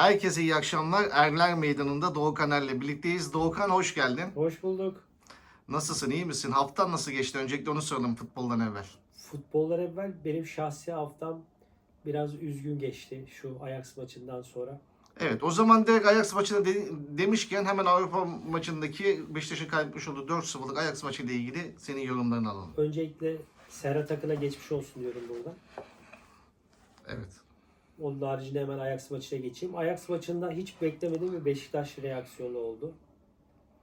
Herkese iyi akşamlar. Erler Meydanı'nda Doğukan Er'le birlikteyiz. Doğukan hoş geldin. Hoş bulduk. Nasılsın, iyi misin? Haftan nasıl geçti? Öncelikle onu soralım futboldan evvel. Futbollar evvel benim şahsi haftam biraz üzgün geçti şu Ajax maçından sonra. Evet, o zaman direkt Ajax maçına de- demişken hemen Avrupa maçındaki Beşiktaş'ın kaybetmiş olduğu 4-0'lık Ajax maçıyla ilgili senin yorumlarını alalım. Öncelikle Serhat Akın'a geçmiş olsun diyorum burada. Evet. Onun haricinde hemen Ajax maçına geçeyim. Ajax maçında hiç beklemediğim bir Beşiktaş reaksiyonu oldu.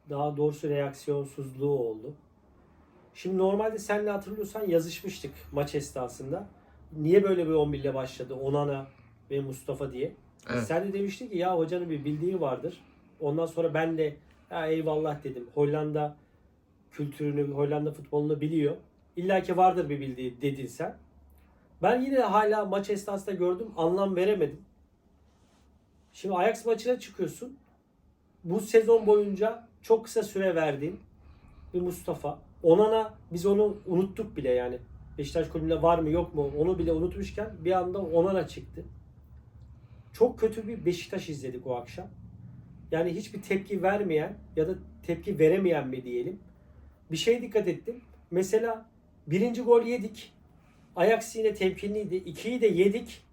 Daha doğrusu reaksiyonsuzluğu oldu. Şimdi normalde senle hatırlıyorsan yazışmıştık maç esnasında. Niye böyle bir 11 ile başladı Onana ve Mustafa diye. Evet. Sen de demiştin ki ya hocanın bir bildiği vardır. Ondan sonra ben de ya eyvallah dedim. Hollanda kültürünü, Hollanda futbolunu biliyor. İlla ki vardır bir bildiği dedin sen. Ben yine hala maç esnasında gördüm. Anlam veremedim. Şimdi Ajax maçına çıkıyorsun. Bu sezon boyunca çok kısa süre verdiğin bir Mustafa. Onana biz onu unuttuk bile yani. Beşiktaş kulübünde var mı yok mu onu bile unutmuşken bir anda Onana çıktı. Çok kötü bir Beşiktaş izledik o akşam. Yani hiçbir tepki vermeyen ya da tepki veremeyen mi diyelim. Bir şey dikkat ettim. Mesela birinci gol yedik. Ajax yine temkinliydi. İkiyi de yedik.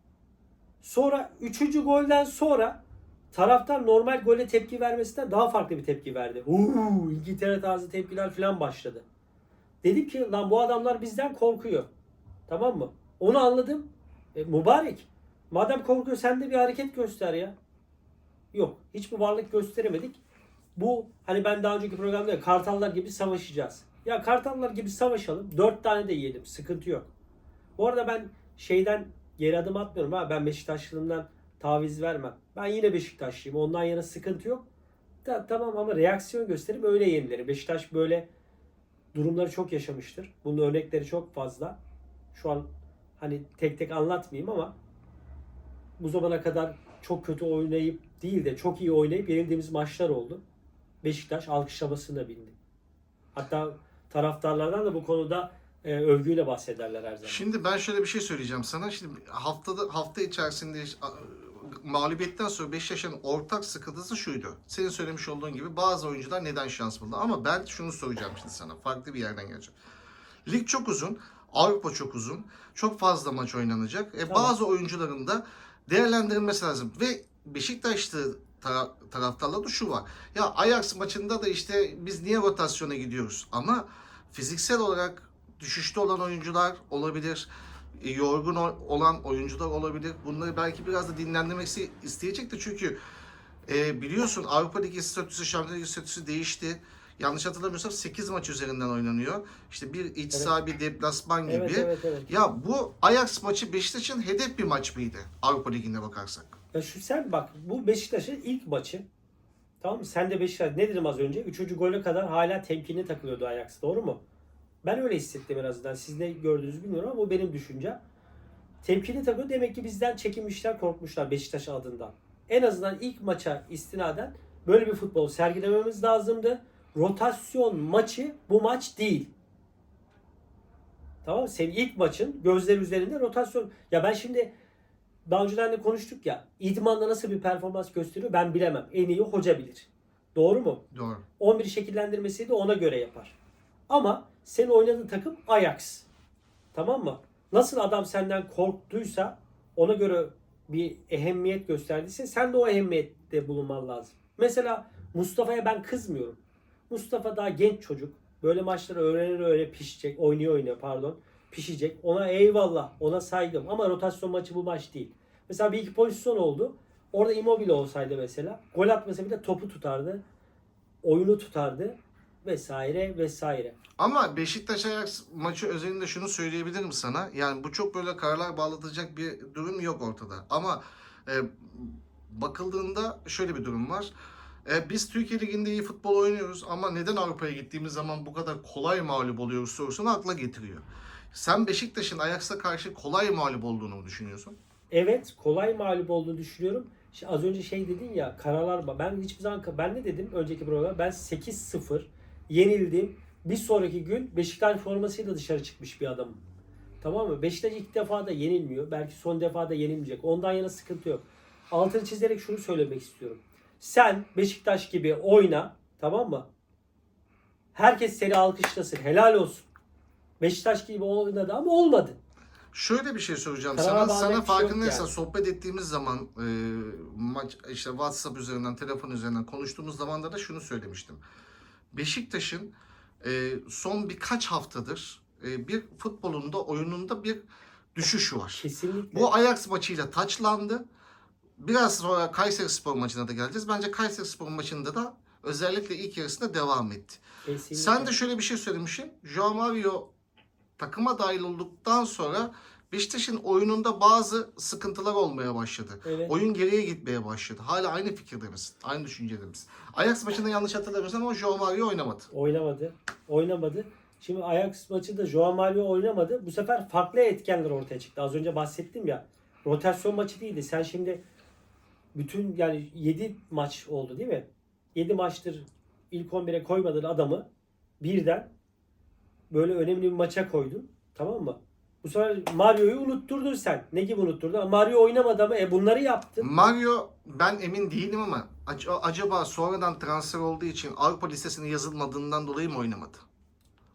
Sonra üçüncü golden sonra taraftar normal gole tepki vermesinden daha farklı bir tepki verdi. Uuu İngiltere tarzı tepkiler falan başladı. Dedim ki lan bu adamlar bizden korkuyor. Tamam mı? Onu anladım. E, mübarek. Madem korkuyor sen de bir hareket göster ya. Yok. Hiçbir varlık gösteremedik. Bu hani ben daha önceki programda ya, kartallar gibi savaşacağız. Ya kartallar gibi savaşalım. Dört tane de yiyelim. Sıkıntı yok. Bu arada ben şeyden geri adım atmıyorum ha. Ben Beşiktaşlılığımdan taviz vermem. Ben yine Beşiktaşlıyım. Ondan yana sıkıntı yok. Ta- tamam ama reaksiyon gösterip öyle yenilir. Beşiktaş böyle durumları çok yaşamıştır. Bunun örnekleri çok fazla. Şu an hani tek tek anlatmayayım ama bu zamana kadar çok kötü oynayıp değil de çok iyi oynayıp yenildiğimiz maçlar oldu. Beşiktaş alkışlamasına bindi. Hatta taraftarlardan da bu konuda e, övgüyle bahsederler her zaman. Şimdi ben şöyle bir şey söyleyeceğim sana. Şimdi haftada hafta içerisinde mağlubiyetten sonra Beşiktaş'ın ortak sıkıntısı şuydu. Senin söylemiş olduğun gibi bazı oyuncular neden şans buldu? Ama ben şunu soracağım şimdi sana. Farklı bir yerden geleceğim. Lig çok uzun. Avrupa çok uzun. Çok fazla maç oynanacak. E, Tamam. bazı oyuncuların da değerlendirilmesi lazım. Ve Beşiktaşlı tara- taraftarlarda şu var. Ya Ajax maçında da işte biz niye rotasyona gidiyoruz? Ama fiziksel olarak düşüşte olan oyuncular olabilir. e, Yorgun olan oyuncular olabilir. Bunları belki biraz da dinlendirmesi isteyecektir. Çünkü e, biliyorsun Avrupa Ligi statüsü, Şampiyonlar Ligi statüsü değişti. Yanlış hatırlamıyorsam 8 maç üzerinden oynanıyor. İşte bir iç Evet. saha bir deplasman gibi. Evet evet evet. Ya bu Ajax maçı Beşiktaş'ın hedef bir maç mıydı Avrupa Ligi'ne bakarsak? Ya şu sen bak bu Beşiktaş'ın ilk maçı. Tamam mı? Sen de Beşiktaş ne dedim az önce? Üçüncü gole kadar hala temkinli takılıyordu Ajax. Doğru mu? Ben öyle hissettim en azından. Siz ne gördünüz bilmiyorum ama bu benim düşüncem. Temkinli takılıyor. Demek ki bizden çekinmişler, korkmuşlar Beşiktaş adından. En azından ilk maça istinaden böyle bir futbol sergilememiz lazımdı. Rotasyon maçı bu maç değil. Tamam mı? Senin ilk maçın gözler üzerinde rotasyon. Ya ben şimdi daha önceden de konuştuk ya. İdmanda nasıl bir performans gösteriyor ben bilemem. En iyi hoca bilir. Doğru mu? Doğru. 11 şekillendirmesini de ona göre yapar. Ama senin oynadığın takım Ajax. Tamam mı? Nasıl adam senden korktuysa ona göre bir ehemmiyet gösterdiyse sen de o ehemmiyette bulunman lazım. Mesela Mustafa'ya ben kızmıyorum. Mustafa daha genç çocuk. Böyle maçları öğrenir öyle pişecek. Oynuyor oynuyor pardon. Pişecek. Ona eyvallah. Ona saygım. Ama rotasyon maçı bu maç değil. Mesela bir iki pozisyon oldu. Orada Immobile olsaydı mesela. Gol atmasa bile topu tutardı. Oyunu tutardı. Vesaire vesaire. Ama Beşiktaş Ajax maçı özelinde şunu söyleyebilirim sana. Yani bu çok böyle kararlar bağlatacak bir durum yok ortada. Ama e, bakıldığında şöyle bir durum var. E, biz Türkiye Ligi'nde iyi futbol oynuyoruz ama neden Avrupa'ya gittiğimiz zaman bu kadar kolay mağlup oluyoruz sorusunu akla getiriyor. Sen Beşiktaş'ın Ajax'a karşı kolay mağlup olduğunu mu düşünüyorsun? Evet kolay mağlup olduğunu düşünüyorum. İşte az önce şey dedin ya karalar ben hiçbir zaman ben ne dedim önceki programda ben 8-0 yenildim. Bir sonraki gün Beşiktaş formasıyla dışarı çıkmış bir adamım. Tamam mı? Beşiktaş ilk defa da yenilmiyor. Belki son defa da yenilmeyecek. Ondan yana sıkıntı yok. altını çizerek şunu söylemek istiyorum. Sen Beşiktaş gibi oyna tamam mı? Herkes seni alkışlasın. Helal olsun. Beşiktaş gibi oynadı ama olmadı. Şöyle bir şey soracağım sana. Sana farkındaysan yani. sohbet ettiğimiz zaman e, maç işte WhatsApp üzerinden, telefon üzerinden konuştuğumuz zaman da şunu söylemiştim. Beşiktaş'ın e, son birkaç haftadır e, bir futbolunda, oyununda bir düşüş var. Kesinlikle. Bu Ajax maçıyla taçlandı. Biraz sonra Kayseri Spor maçına da geleceğiz. Bence Kayseri Spor maçında da özellikle ilk yarısında devam etti. Kesinlikle. Sen de şöyle bir şey söylemişsin. Joao Mario takıma dahil olduktan sonra Beşiktaş'ın oyununda bazı sıkıntılar olmaya başladı. Evet. Oyun geriye gitmeye başladı. Hala aynı fikirde misin? Aynı düşüncede misin? Ajax maçında yanlış hatırlamıyorsam ama Joao Mario oynamadı. Oynamadı. Oynamadı. Şimdi Ajax maçında Joao Mario oynamadı. Bu sefer farklı etkenler ortaya çıktı. Az önce bahsettim ya. Rotasyon maçı değildi. Sen şimdi bütün yani 7 maç oldu değil mi? 7 maçtır ilk 11'e koymadığın adamı birden böyle önemli bir maça koydun. Tamam mı? Bu sefer Mario'yu unutturdun sen. Ne gibi unutturdun? Mario oynamadı ama e bunları yaptın. Mario ben emin değilim ama ac- acaba sonradan transfer olduğu için Avrupa listesine yazılmadığından dolayı mı oynamadı?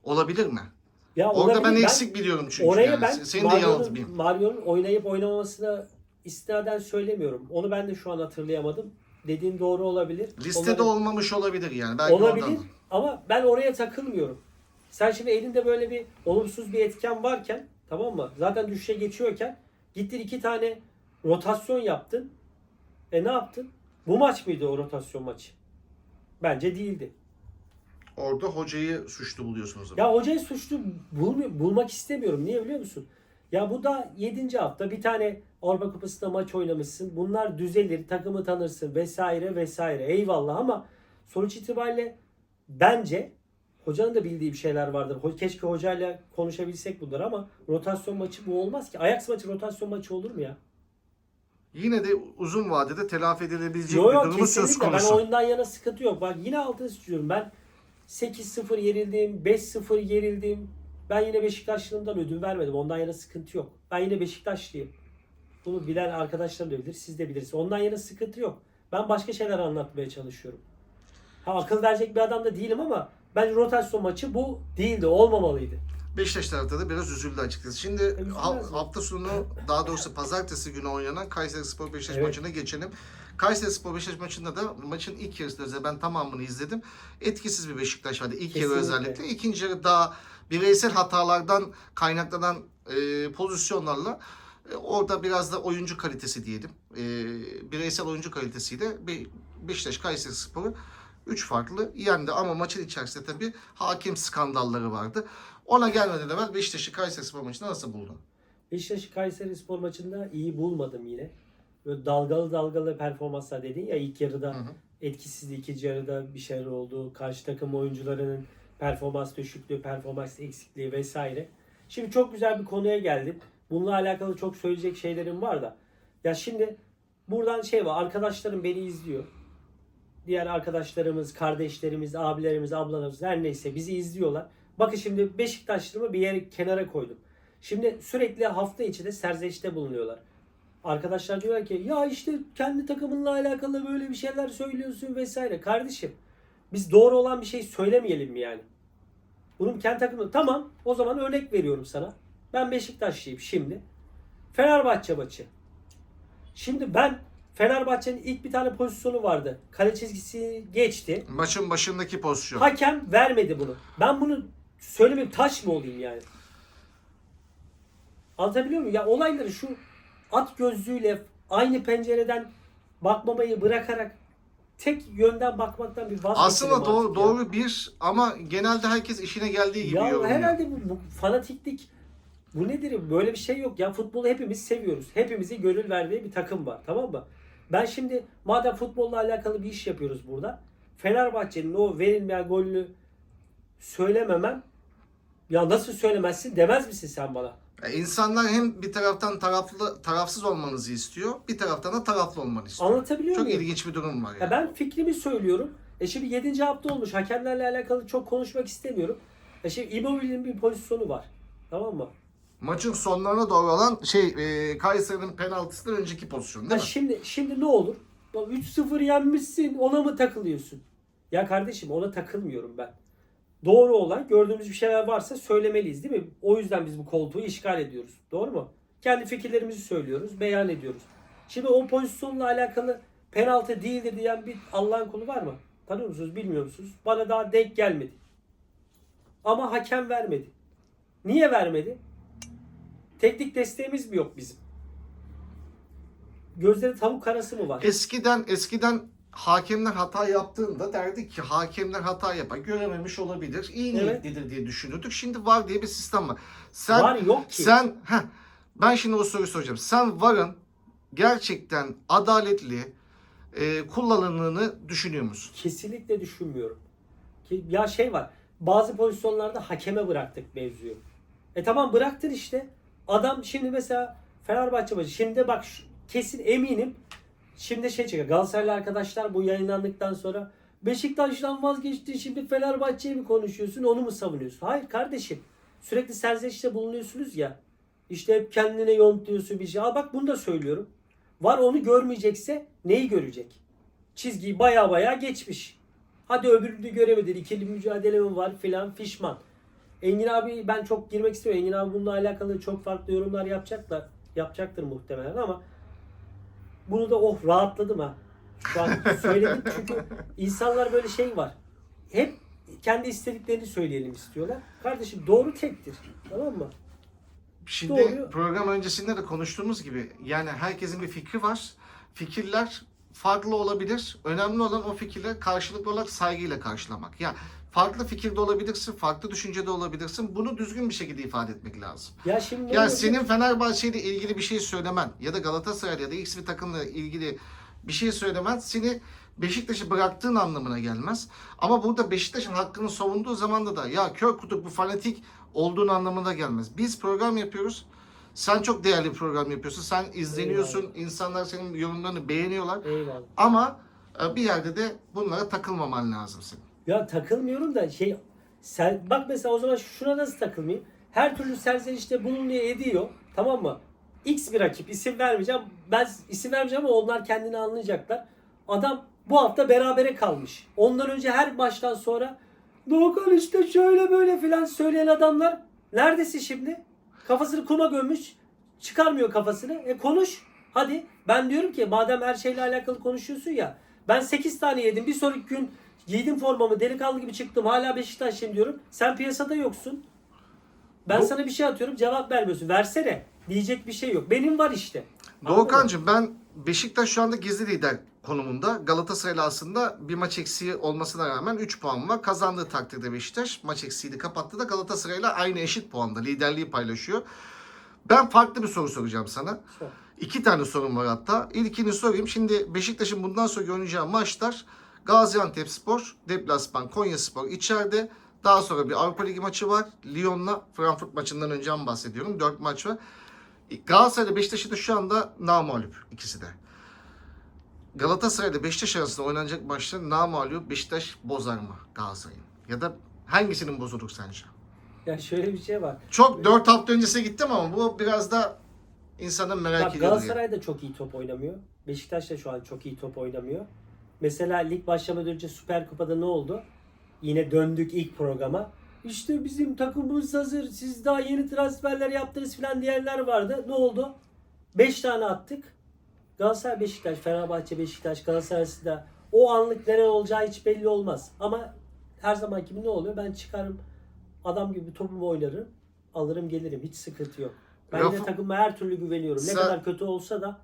Olabilir mi? Ya Orada olabilir. ben eksik biliyorum çünkü. Oraya yani. ben Seni de Mario'nun, yanıltmayayım. Mario'nun oynayıp oynamamasına istinaden söylemiyorum. Onu ben de şu an hatırlayamadım. Dediğin doğru olabilir. Listede olabilir. olmamış olabilir yani. Belki olabilir ama ben oraya takılmıyorum. Sen şimdi elinde böyle bir olumsuz bir etken varken tamam mı? Zaten düşüşe geçiyorken gittin iki tane rotasyon yaptın. E ne yaptın? Bu maç mıydı o rotasyon maçı? Bence değildi. Orada hocayı suçlu buluyorsun o zaman. Ya hocayı suçlu bulmu- bulmak istemiyorum. Niye biliyor musun? Ya bu da 7. hafta bir tane Avrupa Kupası'nda maç oynamışsın. Bunlar düzelir, takımı tanırsın vesaire vesaire. Eyvallah ama sonuç itibariyle bence hocanın da bildiği bir şeyler vardır. Keşke hocayla konuşabilsek bunları ama rotasyon maçı bu olmaz ki. Ajax maçı rotasyon maçı olur mu ya? Yine de uzun vadede telafi edilebilecek Yok bir yok durumu söz kesinlikle. Ben konusu. oyundan yana sıkıntı yok. Bak yine altını çiziyorum. Ben 8-0 yerildim, 5-0 yerildim. Ben yine Beşiktaşlılığımdan ödün vermedim. Ondan yana sıkıntı yok. Ben yine Beşiktaşlıyım. Bunu bilen arkadaşlar da bilir, siz de bilirsiniz. Ondan yana sıkıntı yok. Ben başka şeyler anlatmaya çalışıyorum. Ha akıl verecek bir adam da değilim ama bence rotasyon maçı bu değildi, olmamalıydı. Beşiktaş tarafta da biraz üzüldü açıkçası. Şimdi üzülmez ha- mi? hafta sonu daha doğrusu pazartesi günü oynanan Kayseri Spor Beşiktaş Evet. maçına geçelim. Kayseri Spor Beşiktaş maçında da maçın ilk yarısında özellikle ben tamamını izledim. Etkisiz bir Beşiktaş vardı. İlk yarı Kesinlikle. özellikle. İkinci yarı daha bireysel hatalardan kaynaklanan e, pozisyonlarla e, orada biraz da oyuncu kalitesi diyelim. E, bireysel oyuncu kalitesiyle bir Beşiktaş Kayseri Spor'u 3 farklı yendi ama maçın içerisinde tabii hakem skandalları vardı. Ona gelmeden evvel Beşiktaş'ı Kayseri Spor maçını nasıl buldun? Beşiktaş'ı Kayseri Spor maçında iyi bulmadım yine. Böyle dalgalı dalgalı performanslar dedin ya ilk yarıda Hı hı. etkisizdi, ikinci yarıda bir şeyler oldu. Karşı takım oyuncularının performans düşüklüğü, performans eksikliği vesaire. Şimdi çok güzel bir konuya geldim. Bununla alakalı çok söyleyecek şeylerim var da. Ya şimdi buradan şey var. Arkadaşlarım beni izliyor. Diğer arkadaşlarımız, kardeşlerimiz, abilerimiz, ablalarımız her neyse bizi izliyorlar. Bakın şimdi Beşiktaşlımı bir yere kenara koydum. Şimdi sürekli hafta içinde serzenişte bulunuyorlar. Arkadaşlar diyorlar ki ya işte kendi takımınla alakalı böyle bir şeyler söylüyorsun vesaire. Kardeşim biz doğru olan bir şey söylemeyelim mi yani? Bunun kendi takımı tamam o zaman örnek veriyorum sana. Ben Beşiktaşlıyım şimdi. Fenerbahçe maçı. Şimdi ben Fenerbahçe'nin ilk bir tane pozisyonu vardı. Kale çizgisi geçti. Maçın başındaki pozisyon. Hakem vermedi bunu. Ben bunu söylemeyeyim taş mı olayım yani? Anlatabiliyor muyum? Ya olayları şu at gözlüğüyle aynı pencereden bakmamayı bırakarak tek yönden bakmaktan bir vazgeçelim Aslında doğru, ya. doğru bir ama genelde herkes işine geldiği gibi Ya yorumluyor. herhalde bu, bu fanatiklik bu nedir? Böyle bir şey yok. Ya futbolu hepimiz seviyoruz. Hepimizi gönül verdiği bir takım var. Tamam mı? Ben şimdi madem futbolla alakalı bir iş yapıyoruz burada. Fenerbahçe'nin o verilmeyen golünü söylememem ya nasıl söylemezsin demez misin sen bana? Ya İnsanlar hem bir taraftan taraflı tarafsız olmanızı istiyor, bir taraftan da taraflı olmanı istiyor. Anlatabiliyor Çok muyum? ilginç bir durum var Ya yani. ben fikrimi söylüyorum. E şimdi 7. hafta olmuş. Hakemlerle alakalı çok konuşmak istemiyorum. E şimdi Immobile'nin bir pozisyonu var. Tamam mı? Maçın sonlarına doğru olan şey e, Kayseri'nin penaltısından önceki pozisyon değil mi? şimdi şimdi ne olur? Bak 3-0 yenmişsin ona mı takılıyorsun? Ya kardeşim ona takılmıyorum ben. Doğru olan gördüğümüz bir şeyler varsa söylemeliyiz değil mi? O yüzden biz bu koltuğu işgal ediyoruz. Doğru mu? Kendi fikirlerimizi söylüyoruz, beyan ediyoruz. Şimdi o pozisyonla alakalı penaltı değildir diyen bir Allah'ın kulu var mı? Tanıyor musunuz, bilmiyor musunuz? Bana daha denk gelmedi. Ama hakem vermedi. Niye vermedi? Teknik desteğimiz mi yok bizim? Gözleri tavuk karası mı var? Eskiden eskiden hakemler hata yaptığında derdik ki hakemler hata yapar. Görememiş olabilir. iyi Evet. niyetlidir diye düşünürdük. Şimdi var diye bir sistem var. Sen var yok ki. sen heh, ben şimdi o soruyu soracağım. Sen varın gerçekten adaletli e, kullanıldığını düşünüyor musun? Kesinlikle düşünmüyorum. Ki ya şey var. Bazı pozisyonlarda hakeme bıraktık mevzuyu. E tamam bıraktın işte. Adam şimdi mesela Fenerbahçe maçı. Şimdi bak şu- kesin eminim. Şimdi şey çıkıyor. Galatasaraylı arkadaşlar bu yayınlandıktan sonra Beşiktaş'tan vazgeçtin şimdi Fenerbahçe'yi mi konuşuyorsun onu mu savunuyorsun? Hayır kardeşim. Sürekli serzenişte bulunuyorsunuz ya. İşte hep kendine yontluyorsun bir şey. Aa bak bunu da söylüyorum. Var onu görmeyecekse neyi görecek? Çizgiyi baya baya geçmiş. Hadi öbürünü göremedin. İkili mücadele mi var filan fişman. Engin abi ben çok girmek istemiyorum. Engin abi bununla alakalı çok farklı yorumlar yapacaklar. Yapacaktır muhtemelen ama bunu da oh rahatladım ha. Şu an söyledim çünkü insanlar böyle şey var. Hep kendi istediklerini söyleyelim istiyorlar. Kardeşim doğru tektir. Tamam mı? Şimdi Doğru. program öncesinde de konuştuğumuz gibi yani herkesin bir fikri var. Fikirler farklı olabilir. Önemli olan o fikirleri karşılıklı olarak saygıyla karşılamak. Ya farklı fikirde olabilirsin, farklı düşüncede olabilirsin. Bunu düzgün bir şekilde ifade etmek lazım. Ya şimdi ne Ya olacak? senin Fenerbahçe ile ilgili bir şey söylemen ya da Galatasaray ya da X bir takımla ilgili bir şey söylemen seni Beşiktaş'ı bıraktığın anlamına gelmez. Ama burada Beşiktaş'ın hakkını savunduğu zamanda da ya kör kutup bu fanatik olduğun anlamına gelmez. Biz program yapıyoruz. Sen çok değerli bir program yapıyorsun. Sen izleniyorsun. insanlar senin yorumlarını beğeniyorlar. Eyvallah. Ama e, bir yerde de bunlara takılmaman lazım senin. Ya takılmıyorum da şey sen bak mesela o zaman şuna nasıl takılmayayım? Her türlü serzenişte bulunuyor ediyor. Tamam mı? X bir rakip isim vermeyeceğim. Ben isim vermeyeceğim ama onlar kendini anlayacaklar. Adam bu hafta berabere kalmış. Ondan önce her maçtan sonra Doğukan işte şöyle böyle filan söyleyen adamlar neredesin şimdi? Kafasını kuma gömmüş. Çıkarmıyor kafasını. E konuş. Hadi. Ben diyorum ki madem her şeyle alakalı konuşuyorsun ya. Ben 8 tane yedim. Bir sonraki gün giydim formamı. Delikanlı gibi çıktım. Hala Beşiktaşlıyım diyorum. Sen piyasada yoksun. Ben Bu- sana bir şey atıyorum. Cevap vermiyorsun. Versene. Diyecek bir şey yok. Benim var işte. Doğukan'cığım ben Beşiktaş şu anda gizli lider konumunda. Galatasaray'la aslında bir maç eksiği olmasına rağmen 3 puan var. Kazandığı takdirde Beşiktaş maç eksiğini kapattı da Galatasaray'la aynı eşit puanda liderliği paylaşıyor. Ben farklı bir soru soracağım sana. Sor. İki tane sorum var hatta. İlkini sorayım. Şimdi Beşiktaş'ın bundan sonra oynayacağı maçlar Gaziantep Spor, Deplasman, Konya Spor içeride. Daha sonra bir Avrupa Ligi maçı var. Lyon'la Frankfurt maçından önce bahsediyorum. 4 maç var. Galatasaray ile Beşiktaş'ı da şu anda namağlup ikisi de. Galatasaray ile Beşiktaş arasında oynanacak maçta namağlup Beşiktaş bozar mı Galatasaray'ın? Ya da hangisinin bozulur sence? Ya şöyle bir şey var. Çok 4 hafta öncesine gittim ama bu biraz da insanın merak ediyor. Galatasaray da çok iyi top oynamıyor. Beşiktaş da şu an çok iyi top oynamıyor. Mesela lig başlamadan önce Süper Kupa'da ne oldu? Yine döndük ilk programa. İşte bizim takımımız hazır. Siz daha yeni transferler yaptınız falan diyenler vardı. Ne oldu? 5 tane attık. Galatasaray Beşiktaş, Fenerbahçe Beşiktaş, Galatasaray'da o anlık neler olacağı hiç belli olmaz. Ama her zaman gibi ne oluyor? Ben çıkarım adam gibi topumu oynarım. Alırım gelirim. Hiç sıkıntı yok. Ben yine Rafa- takıma her türlü güveniyorum. Ne Sen- kadar kötü olsa da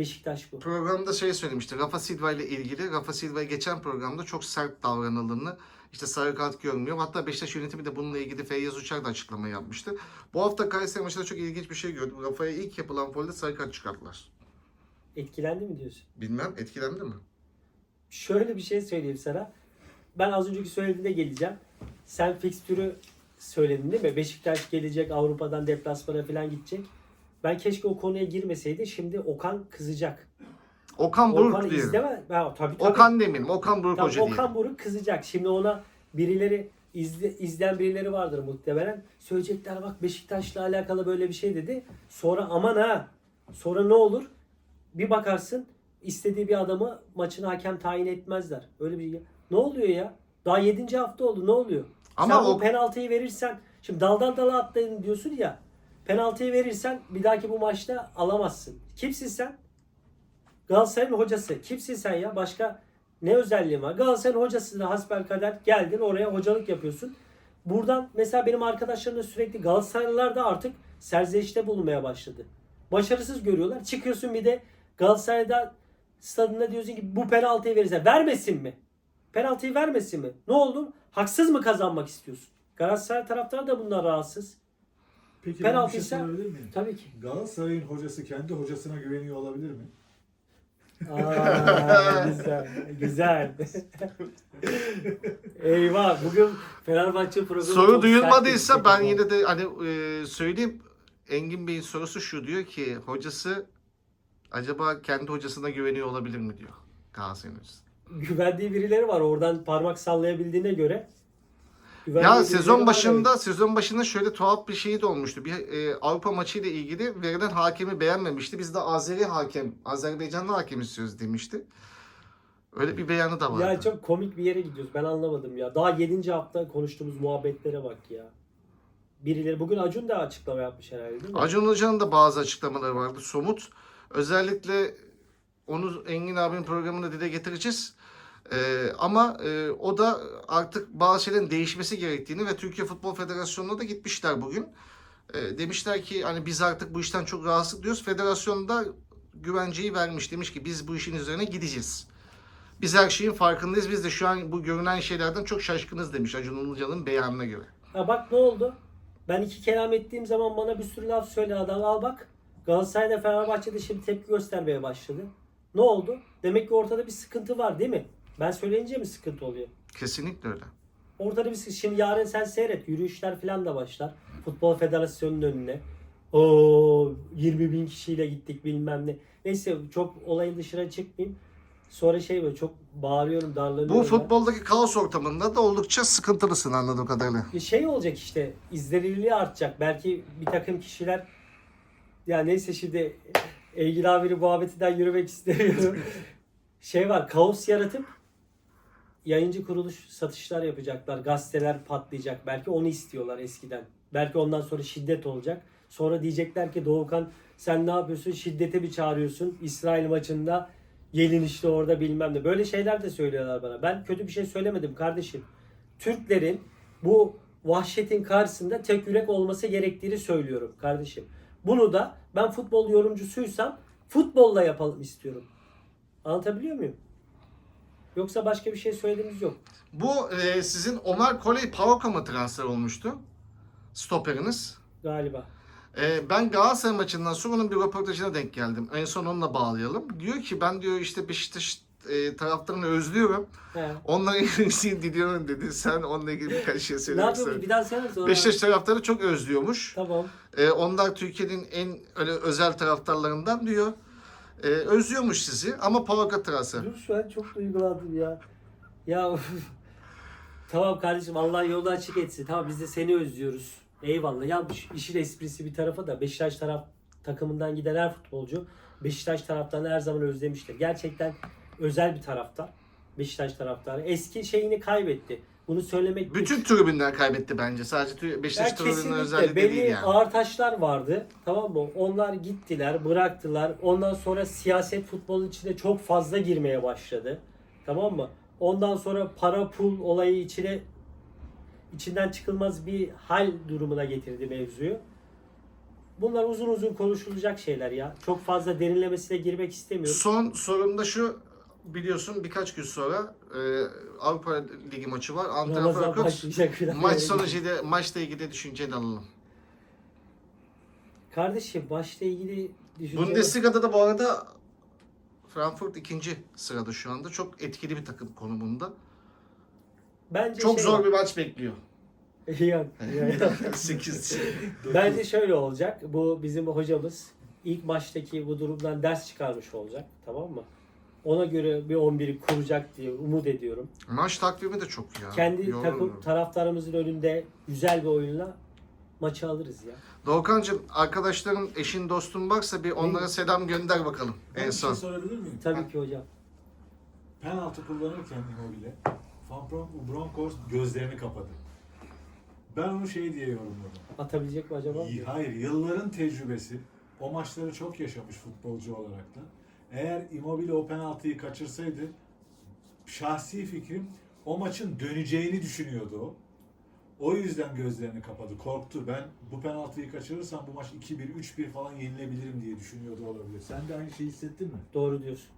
Beşiktaş bu. Programda şey söylemişti. Rafa Silva ile ilgili. Rafa Silva geçen programda çok sert davranıldığını, işte sarı kart görmüyor. Hatta Beşiktaş yönetimi de bununla ilgili Feyyaz Uçar da açıklama yapmıştı. Bu hafta Kayseri maçında çok ilginç bir şey gördüm. Rafa'ya ilk yapılan folde sarı kart çıkarttılar. Etkilendi mi diyorsun? Bilmem etkilendi mi? Şöyle bir şey söyleyeyim sana. Ben az önceki söylediğinde geleceğim. Sen fikstürü söyledin değil mi? Beşiktaş gelecek Avrupa'dan deplasmana falan gidecek. Ben keşke o konuya girmeseydi. Şimdi Okan kızacak. Okan Buruk Okan'ı diyelim. izleme. Ha, tabii, tabii. Okan demeyelim. Okan Buruk Tamam, Hoca diyelim. Okan Buruk kızacak. Şimdi ona birileri izle, izleyen birileri vardır muhtemelen. Söyleyecekler bak Beşiktaş'la alakalı böyle bir şey dedi. Sonra aman ha. Sonra ne olur? Bir bakarsın istediği bir adamı maçına hakem tayin etmezler. Öyle bir Ne oluyor ya? Daha 7. hafta oldu. Ne oluyor? Ama Sen o- bu penaltıyı verirsen şimdi daldan dala atlayın diyorsun ya. Penaltıyı verirsen bir dahaki bu maçta alamazsın. Kimsin sen? Galatasaray'ın hocası. Kimsin sen ya? Başka ne özelliğin var? Galatasaray'ın hocası da hasbelkader geldin oraya hocalık yapıyorsun. Buradan mesela benim arkadaşlarım da sürekli Galatasaraylılar da artık serzenişte bulunmaya başladı. Başarısız görüyorlar. Çıkıyorsun bir de Galatasaray'da stadında diyorsun ki bu penaltıyı verirse vermesin mi? Penaltıyı vermesin mi? Ne oldu? Haksız mı kazanmak istiyorsun? Galatasaray taraftarı da bundan rahatsız. Peki ben bir Penaltı şey ise- sorabilir miyim? Tabii ki. Galatasaray'ın hocası kendi hocasına güveniyor olabilir mi? Aa, güzel. Güzel. Eyvah. Bugün Fenerbahçe programı Soru çok duyulmadıysa sert ben bir yine de hani e, söyleyeyim. Engin Bey'in sorusu şu diyor ki hocası acaba kendi hocasına güveniyor olabilir mi diyor Galatasaray'ın hocası. güvendiği birileri var. Oradan parmak sallayabildiğine göre. Güvendiği Ya sezon başında sezon başında şöyle tuhaf bir şey de olmuştu. Bir e, Avrupa maçı ile ilgili verilen hakemi beğenmemişti. Biz de Azeri hakem, Azerbaycanlı hakem istiyoruz demişti. Öyle bir beyanı da vardı. Ya çok komik bir yere gidiyoruz. Ben anlamadım ya. Daha 7. hafta konuştuğumuz muhabbetlere bak ya. Birileri bugün Acun da açıklama yapmış herhalde değil mi? Acun Hoca'nın da bazı açıklamaları vardı somut. Özellikle onu Engin abinin programında dile getireceğiz. Ee, ama e, o da artık bazı şeylerin değişmesi gerektiğini ve Türkiye Futbol Federasyonu'na da gitmişler bugün. Ee, demişler ki hani biz artık bu işten çok rahatsız diyoruz. Federasyon da güvenceyi vermiş. Demiş ki biz bu işin üzerine gideceğiz. Biz her şeyin farkındayız. Biz de şu an bu görünen şeylerden çok şaşkınız demiş Acun Ilıcalı'nın beyanına göre. Ha bak ne oldu? Ben iki kelam ettiğim zaman bana bir sürü laf söyle adam. Al bak. Galatasaray'da Fenerbahçe'de şimdi tepki göstermeye başladı. Ne oldu? Demek ki ortada bir sıkıntı var değil mi? Ben söyleyince mi sıkıntı oluyor? Kesinlikle öyle. Ortada bir sıkıntı. Şimdi yarın sen seyret. Yürüyüşler falan da başlar. Futbol Federasyonu'nun önüne. O 20 bin kişiyle gittik bilmem ne. Neyse çok olayın dışına çıkmayayım. Sonra şey böyle çok bağırıyorum, darlanıyorum. Bu ben. futboldaki kaos ortamında da oldukça sıkıntılısın anladığım kadarıyla. Bir şey olacak işte izlenirliği artacak. Belki bir takım kişiler ya neyse şimdi Engin abinin muhabbetinden yürümek istemiyorum. şey var kaos yaratıp yayıncı kuruluş satışlar yapacaklar. Gazeteler patlayacak. Belki onu istiyorlar eskiden. Belki ondan sonra şiddet olacak. Sonra diyecekler ki Doğukan sen ne yapıyorsun? Şiddete mi çağırıyorsun? İsrail maçında gelin işte orada bilmem ne. Böyle şeyler de söylüyorlar bana. Ben kötü bir şey söylemedim kardeşim. Türklerin bu vahşetin karşısında tek yürek olması gerektiğini söylüyorum kardeşim. Bunu da ben futbol yorumcusuysam futbolla yapalım istiyorum. Anlatabiliyor muyum? Yoksa başka bir şey söylediğimiz yok. Bu e, sizin Omar Koley Pavok'a mı transfer olmuştu? Stoperiniz. Galiba. E, ben Galatasaray maçından sonra onun bir röportajına denk geldim. En son onunla bağlayalım. Diyor ki ben diyor işte Beşiktaş e, taraftarını özlüyorum. He. Onların iyisini diliyorum dedi. Sen onunla ilgili birkaç şey Ne söylemek isterim. Bir daha söyler sonra. Beşiktaş taraftarı çok özlüyormuş. Tamam. E, onlar Türkiye'nin en öyle özel taraftarlarından diyor. E, özlüyormuş sizi ama Pavok'a transfer. Dur şu an çok duygulandım ya. Ya tamam kardeşim Allah yolunu açık etsin. Tamam biz de seni özlüyoruz. Eyvallah. Ya işin esprisi bir tarafa da Beşiktaş taraf takımından giden her futbolcu Beşiktaş taraftarını her zaman özlemiştir. Gerçekten özel bir taraftar. Beşiktaş taraftarı. Eski şeyini kaybetti. Bunu söylemek. Bütün tribünler kaybetti bence. Sadece Beşiktaş tribünün özelliği belli değil yani. ağır taşlar vardı. Tamam mı? Onlar gittiler, bıraktılar. Ondan sonra siyaset futbolun içine çok fazla girmeye başladı. Tamam mı? Ondan sonra para pul olayı içine içinden çıkılmaz bir hal durumuna getirdi mevzuyu. Bunlar uzun uzun konuşulacak şeyler ya. Çok fazla derinlemesine girmek istemiyorum. Son sorum da şu. Biliyorsun birkaç gün sonra e, Avrupa Ligi maçı var. Antrenör Ramazan Frankfurt. başlayacak falan. Maç sonucuyla maçla ilgili düşünceni alalım. Kardeşim başla ilgili düşünce Bundesliga'da da bu arada Frankfurt ikinci sırada şu anda. Çok etkili bir takım konumunda. Bence Çok şey zor var. bir maç bekliyor. Yok, yok. 8 Bence şöyle olacak. Bu bizim hocamız ilk maçtaki bu durumdan ders çıkarmış olacak. Tamam mı? Ona göre bir 11'i kuracak diye umut ediyorum. Maç takvimi de çok ya. Kendi Yorulmuyor. takım taraftarımızın önünde güzel bir oyunla maçı alırız ya. Doğukancığım arkadaşların eşin dostun varsa bir onlara selam gönder bakalım Ben en bir son. şey sorabilir miyim? Tabii ki hocam. Penaltı kullanırken Immobile, Van Bron- Bronckhorst gözlerini kapadı. Ben onu şey diye yorumladım. Atabilecek mi acaba? Y- Hayır, yılların tecrübesi. O maçları çok yaşamış futbolcu olarak da. Eğer Immobile o penaltıyı kaçırsaydı, şahsi fikrim o maçın döneceğini düşünüyordu o. O yüzden gözlerini kapadı, korktu. Ben bu penaltıyı kaçırırsam bu maç 2-1, 3-1 falan yenilebilirim diye düşünüyordu olabilir. Sen de aynı şeyi hissettin mi? Doğru diyorsun.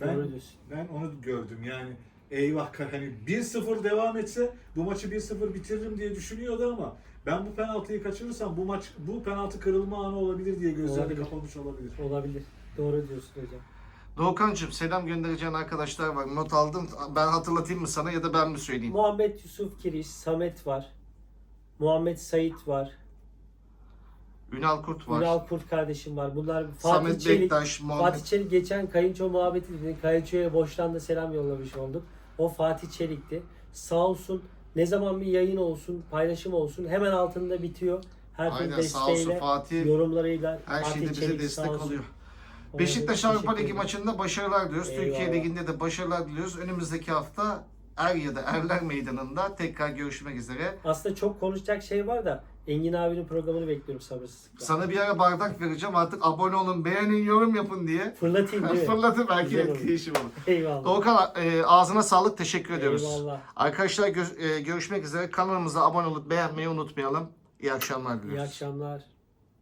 Ben Doğru diyorsun. ben onu gördüm yani eyvah hani 1-0 devam etse bu maçı 1-0 bitiririm diye düşünüyordu ama ben bu penaltıyı kaçırırsam bu maç bu penaltı kırılma anı olabilir diye gözlerini Olabilir. kapamış olabilir. Olabilir. Doğru diyorsun hocam. Doğukancığım selam göndereceğin arkadaşlar var. Not aldım. Ben hatırlatayım mı sana ya da ben mi söyleyeyim? Muhammed Yusuf Kiriş, Samet var. Muhammed Sait var. Ünal Kurt var. Ünal Kurt kardeşim var. Bunlar Fatih Samet Çelik. Bektaş, Muhammed Fatih Çelik geçen kayınço muhabbeti dedi. Kayınçoya boştan da selam yollamış olduk. O Fatih Çelik'ti. Sağ olsun ne zaman bir yayın olsun, paylaşım olsun hemen altında bitiyor. Her Aynen sağ olsun desteğiyle, Fatih. yorumlarıyla Her Fatih şeyde bize Çelik destek oluyor. Beşiktaş Avrupa Ligi maçında başarılar diliyoruz. Türkiye Eyvallah. Ligi'nde de başarılar diliyoruz. Önümüzdeki hafta Er ya da Erler Meydanı'nda tekrar görüşmek üzere. Aslında çok konuşacak şey var da Engin abinin programını bekliyorum sabırsızlıkla. Sana bir ara bardak vereceğim. Artık abone olun, beğenin, yorum yapın diye. Fırlatayım değil mi? Fırlatın belki Güzel etkileşim olur. Eyvallah. Doğukan e, ağzına sağlık. Teşekkür ediyoruz. Eyvallah. Arkadaşlar gö- e, görüşmek üzere. Kanalımıza abone olup beğenmeyi unutmayalım. İyi akşamlar diliyoruz. İyi akşamlar.